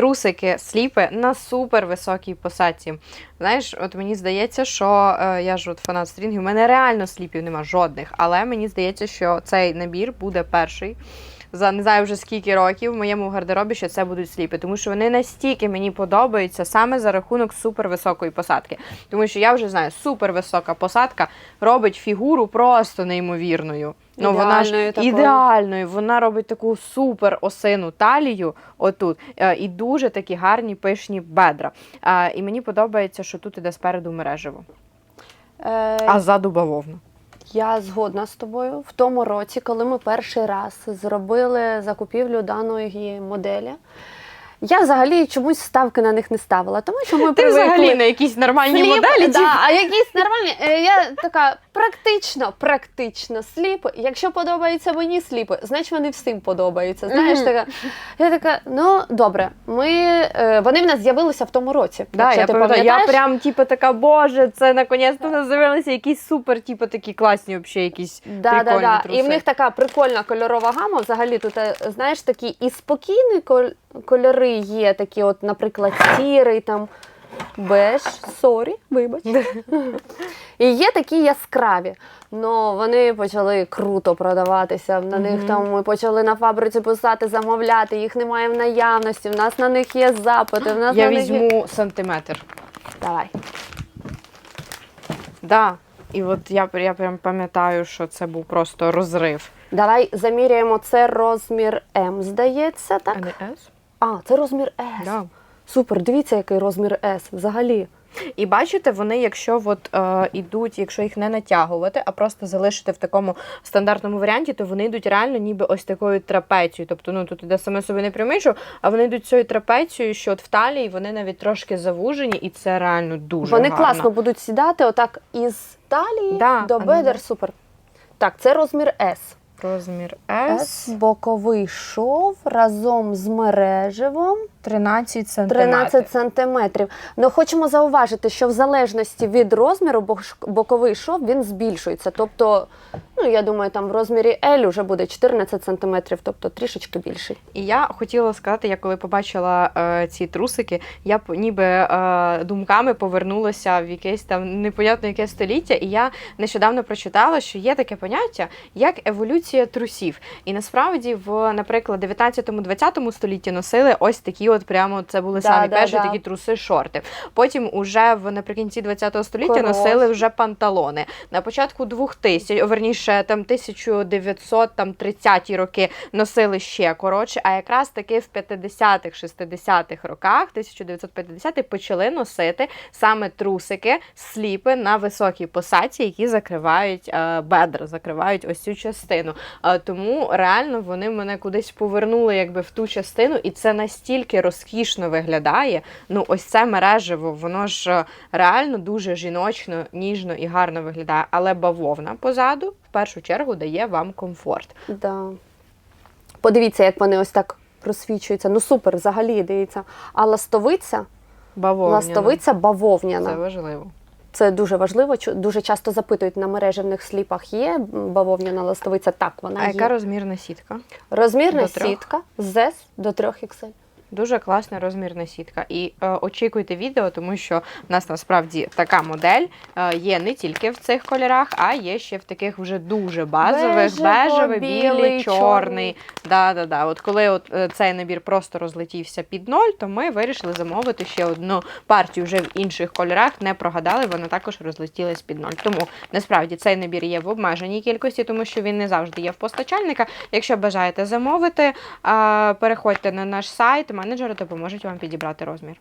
трусики, сліпи на супер високій посадці. Знаєш, от мені здається, що е, я ж от фанат стрінгів, у мене реально сліпів нема жодних, але мені здається, що цей набір буде перший. За не знаю вже скільки років в моєму гардеробі, що це будуть сліпи, тому що вони настільки мені подобаються саме за рахунок супервисокої посадки. Тому що я вже знаю, супервисока посадка робить фігуру просто неймовірною. Ну, вона ж Ідеальною ідеальною. Вона робить таку супер осину талію отут. е, І дуже такі гарні пишні бедра. Е, І мені подобається, що тут іде спереду мережево, Е, а ззаду бавовна. Я згодна з тобою. В тому році, коли ми перший раз зробили закупівлю даної моделі, я взагалі чомусь ставки на них не ставила, тому що ми Ти привикли. взагалі на якісь нормальні Сліп, моделі. да, а якісь нормальні. е, Я така практично, практично сліпи. Якщо подобаються мені сліпи, значить вони всім подобаються. Знаєш, така. Я така, ну добре, ми е, вони в нас з'явилися в тому році. Да, якщо я, ти пам'ятаю, я прям типу така, боже, це наконець-то в нас з'явилися якісь супер, типу такі класні, взагалі, якісь Да, да, прикольні да. труси. І в них така прикольна кольорова гама. Взагалі тут, е, знаєш, такі і спокійні коль- кольори є, такі, от, наприклад, сірий там. Беж, сорі, вибач. І є такі яскраві. Ну вони почали круто продаватися. На них там ми почали на фабриці писати, замовляти. Їх немає в наявності. В нас на них є запити. В нас Я на них є... візьму сантиметр. Давай. Да. І от я, я прям пам'ятаю, що це був просто розрив. Давай заміряємо. Це розмір М, здається, так? А не S? А, це розмір С. Да. Супер, дивіться, який розмір С взагалі. І бачите, вони, якщо от, е, ідуть, якщо їх не натягувати, а просто залишити в такому стандартному варіанті, то вони йдуть реально ніби ось такою трапецією. Тобто, ну тут іде саме собі не шов, а вони йдуть цією трапецією, що от в талії вони навіть трошки завужені, і це реально дуже Вони гарно. класно будуть сідати отак із талії Да, до бедер. Супер. Так, це розмір С. Розмір S боковий шов разом з мереживом 13 сантиметрів. 13 сантиметрів. Ну хочемо зауважити, що в залежності від розміру боковий шов він збільшується. Тобто, ну я думаю, там в розмірі L вже буде 14 сантиметрів, тобто трішечки більший. І я хотіла сказати, я коли побачила е, ці трусики, я ніби е, думками повернулася в якесь там непонятне яке століття. І я нещодавно прочитала, що є таке поняття як еволюція трусів. І насправді, в, наприклад, 19-20 столітті носили ось такі, от прямо це були Да, самі да, перші да. такі труси шорти. Потім, уже в наприкінці 20 століття, Короткі. носили вже панталони. На початку 2000, о, верніше, там 1930 роки носили ще коротше, а якраз таки в 50-х, 60-х роках, 1950 почали носити саме трусики, сліпи на високій посадці, які закривають е, бедра, закривають ось цю частину. Е, тому реально вони мене кудись повернули якби в ту частину, і це настільки розкішно виглядає. Ну, ось це мережево, воно ж е, реально дуже жіночно, ніжно і гарно виглядає. Але бавовна позаду першу чергу дає вам комфорт. Да. Подивіться, як вони ось так просвічуються. Ну супер, взагалі дивіться. А ластовиця, Бавовняна. ластовиця бавовняна. Це важливо. Це дуже важливо. Дуже часто запитують на мережевних сліпах є бавовняна ластовиця. Так, вона А є. яка розмірна сітка? Розмірна До сітка з до 3 XL. Дуже класна розмірна сітка. І е, очікуйте відео, тому що в нас насправді така модель е, є не тільки в цих кольорах, а є ще в таких вже дуже базових: бежевий, білий, білий, чорний. чорний. Да, да, да. От коли от, е, цей набір просто розлетівся під ноль, то ми вирішили замовити ще одну партію вже в інших кольорах. Не прогадали, вона також розлетілась під ноль. Тому насправді цей набір є в обмеженій кількості, тому що він не завжди є в постачальника. Якщо бажаєте замовити, а, переходьте на наш сайт, менеджери допоможуть вам підібрати розмір.